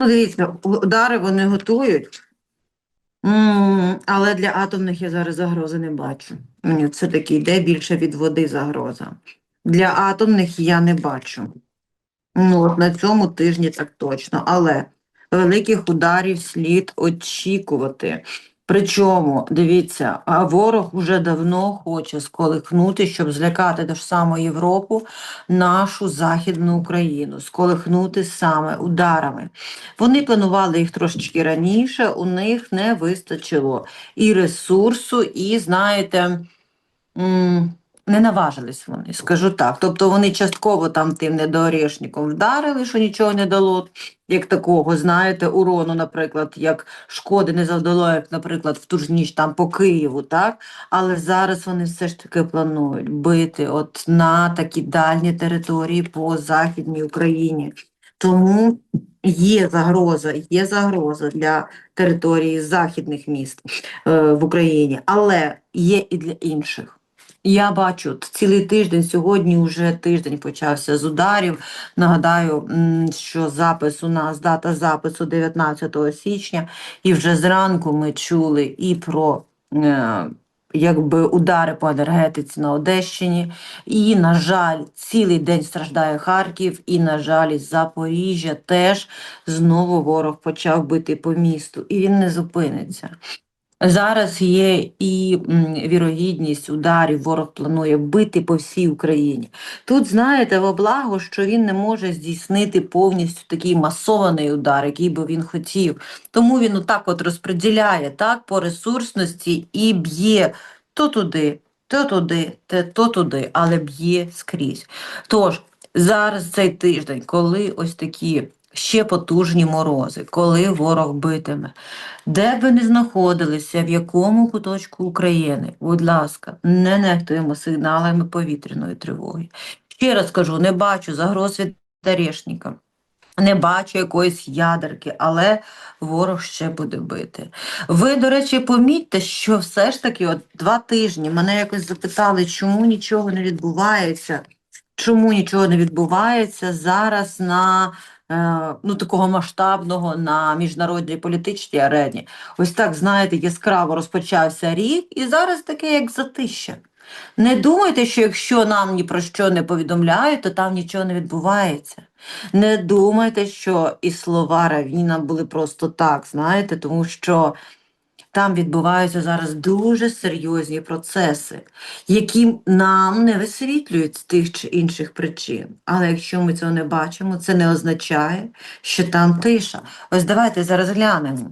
Ну, дивіться, удари вони готують, але для атомних я зараз загрози не бачу. Мені все-таки йде більше від води загроза. Для атомних я не бачу. Ну, от на цьому тижні так точно. Але великих ударів слід очікувати. Причому, дивіться, а ворог уже давно хоче сколихнути, щоб злякати до ж саму Європу, нашу Західну Україну, сколихнути саме ударами. Вони планували їх трошечки раніше, у них не вистачило і ресурсу, і, знаєте, не наважились вони, скажу так. Тобто вони частково там тим недоорішником вдарили, що нічого не дало, як такого, знаєте, урону, наприклад, як шкоди не завдало, як, наприклад, в ту ж ніч там по Києву, так? Але зараз вони все ж таки планують бити от на такі дальні території по Західній Україні. Тому є загроза, є загроза для території західних міст е, в Україні, але є і для інших. Я бачу цілий тиждень, сьогодні вже тиждень почався з ударів. Нагадаю, що запис у нас, дата запису 19 січня, і вже зранку ми чули і про е, якби удари по енергетиці на Одещині. І, на жаль, цілий день страждає Харків, і, на жаль, із Запоріжжя теж знову ворог почав бити по місту, і він не зупиниться. Зараз є і вірогідність ударів, ворог планує бити по всій Україні. Тут, знаєте, во благо, що він не може здійснити повністю такий масований удар, який би він хотів. Тому він отак от розподіляє так, по ресурсності і б'є то туди, то туди, то туди, але б'є скрізь. Тож, зараз цей тиждень, коли ось такі ще потужні морози, коли ворог битиме, де б ви не знаходилися, в якому куточку України, будь ласка, не нехтуємо сигналами повітряної тривоги. Ще раз кажу, не бачу загроз від Терешніка, не бачу якоїсь ядерки, але ворог ще буде бити. Ви, до речі, помітьте, що все ж таки от два тижні мене якось запитали, чому нічого не відбувається, чому нічого не відбувається зараз на ну, такого масштабного на міжнародній політичній арені. Ось так, знаєте, яскраво розпочався рік, і зараз таке, як затища. Не думайте, що якщо нам ні про що не повідомляють, то там нічого не відбувається. Не думайте, що і слова Равіна були просто так, знаєте, тому що там відбуваються зараз дуже серйозні процеси, які нам не висвітлюють з тих чи інших причин. Але якщо ми цього не бачимо, це не означає, що там тиша. Ось давайте зараз глянемо.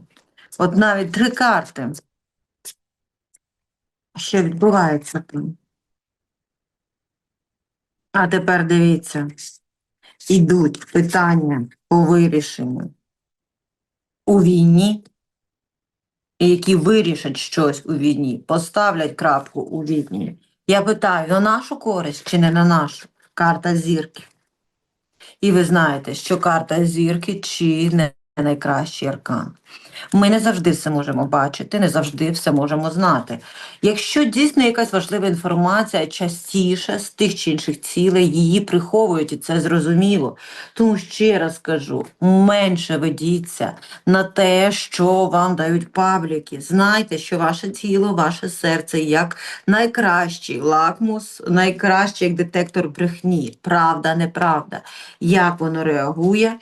От навіть три карти. Що відбувається там? А тепер дивіться, ідуть питання по вирішенню у війні, які вирішать щось у війні, поставлять крапку у війні. Я питаю, на нашу користь чи не на нашу? Карта зірки. І ви знаєте, що карта зірки чи не найкращий аркан. Ми не завжди все можемо бачити, не завжди все можемо знати. Якщо дійсно якась важлива інформація, частіше з тих чи інших цілей її приховують, і це зрозуміло. Тому ще раз кажу, менше ведіться на те, що вам дають пабліки. Знайте, що ваше тіло, ваше серце як найкращий лакмус, найкращий як детектор брехні. Правда, неправда. Як воно реагує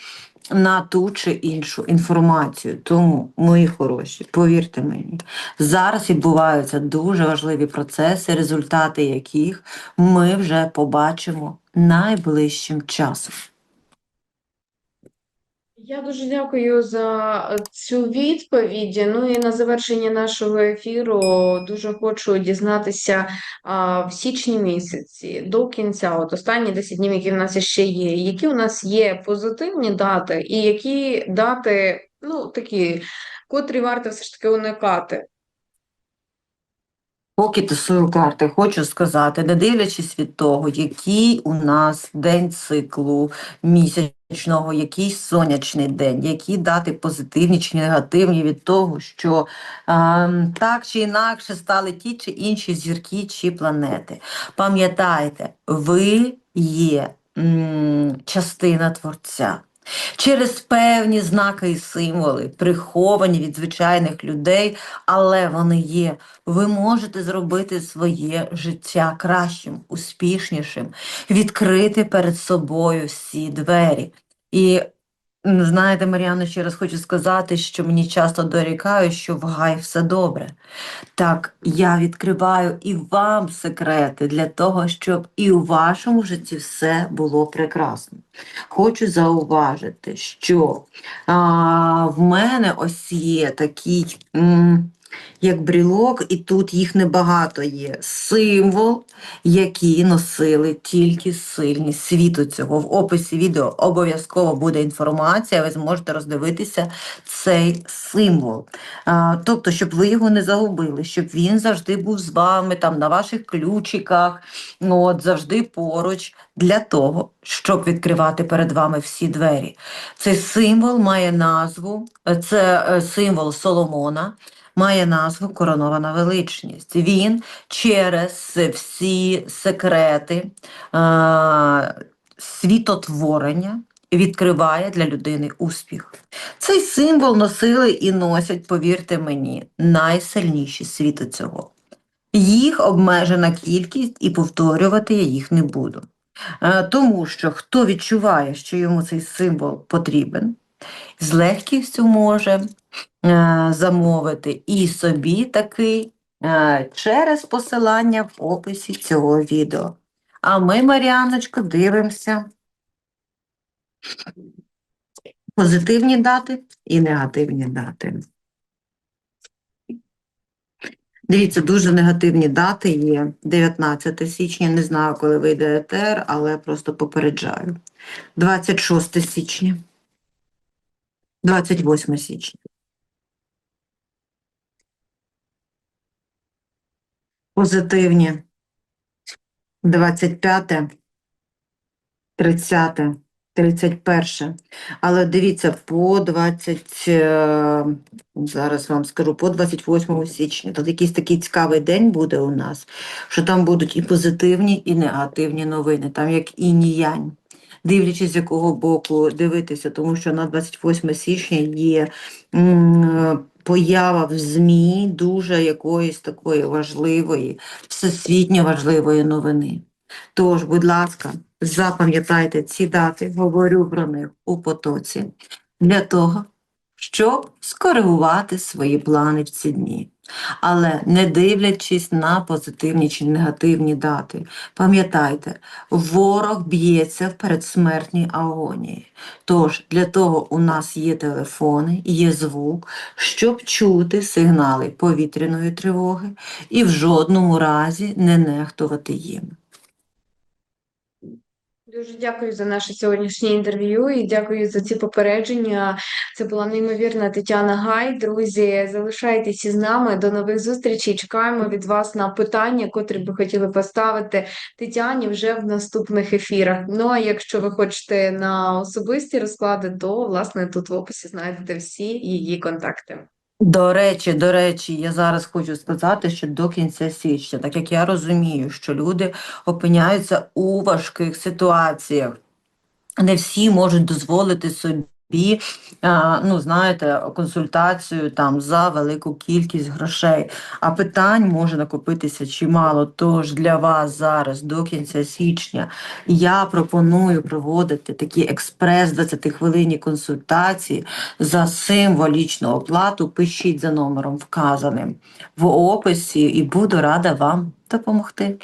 на ту чи іншу інформацію. Тому, мої хороші, повірте мені, зараз відбуваються дуже важливі процеси, результати яких ми вже побачимо найближчим часом. Я дуже дякую за цю відповідь. Ну і на завершення нашого ефіру дуже хочу дізнатися а, в січні місяці до кінця, от останні 10 днів, які в нас ще є, які у нас є позитивні дати, і які дати, ну такі, котрі варто все ж таки уникати. Поки тасую карти, хочу сказати, не дивлячись від того, який у нас день циклу місячного, який сонячний день, які дати позитивні чи негативні від того, що ем, так чи інакше стали ті чи інші зірки чи планети. Пам'ятайте, ви є м, частина Творця. Через певні знаки і символи, приховані від звичайних людей, але вони є. Ви можете зробити своє життя кращим, успішнішим, відкрити перед собою всі двері. І знаєте, Маріано, ще раз хочу сказати, що мені часто дорікають, що в гай все добре. Так, я відкриваю і вам секрети для того, щоб і у вашому житті все було прекрасно. Хочу зауважити, що а, в мене ось є такий, м, як брілок, і тут їх небагато є. Символ, який носили тільки сильні світу цього. В описі відео обов'язково буде інформація, ви зможете роздивитися цей символ. А, тобто, щоб ви його не загубили, щоб він завжди був з вами, там, на ваших ключиках, ну, от, завжди поруч, для того, щоб відкривати перед вами всі двері. Цей символ має назву, е, це е, символ Соломона, має назву Коронована величність. Він через всі секрети а, світотворення відкриває для людини успіх. Цей символ носили і носять, повірте мені, найсильніші світу цього. Їх обмежена кількість, і повторювати я їх не буду. Е, Тому що хто відчуває, що йому цей символ потрібен, з легкістю може е, замовити і собі такий е, через посилання в описі цього відео. А ми, Маріаночко, дивимося позитивні дати і негативні дати. Дивіться, дуже негативні дати є. 19 січня, не знаю, коли вийде ЕТР, але просто попереджаю. 26 січня. 28 січня. Позитивні. 25, 30, 31. Але дивіться, по 20, е, зараз вам скажу, по 28 січня. Тут якийсь такий цікавий день буде у нас, що там будуть і позитивні, і негативні новини, там як і янь. Дивлячись, з якого боку дивитися, тому що на 28 січня є поява в ЗМІ дуже якоїсь такої важливої, всесвітньо важливої новини. Тож, будь ласка, запам'ятайте ці дати, говорю про них у потоці, для того, щоб скоригувати свої плани в ці дні. Але не дивлячись на позитивні чи негативні дати, пам'ятайте, ворог б'ється в передсмертній агонії. Тож для того у нас є телефони, є звук, щоб чути сигнали повітряної тривоги і в жодному разі не нехтувати їм. Дуже дякую за наше сьогоднішнє інтерв'ю і дякую за ці попередження. Це була неймовірна Тетяна Гай. Друзі, залишайтесь із нами. До нових зустрічей. Чекаємо від вас на питання, котрі би хотіли поставити Тетяні вже в наступних ефірах. Ну а якщо ви хочете на особисті розклади, то власне тут в описі знайдете всі її контакти. До речі, до речі, я зараз хочу сказати, що до кінця січня, так як я розумію, що люди опиняються у важких ситуаціях, не всі можуть дозволити собі, а, ну, знаєте, консультацію там за велику кількість грошей, а питань може накопитися чимало. Тож для вас зараз до кінця січня я пропоную проводити такі експрес 20 хвилинні консультації за символічну оплату. Пишіть за номером вказаним в описі і буду рада вам допомогти.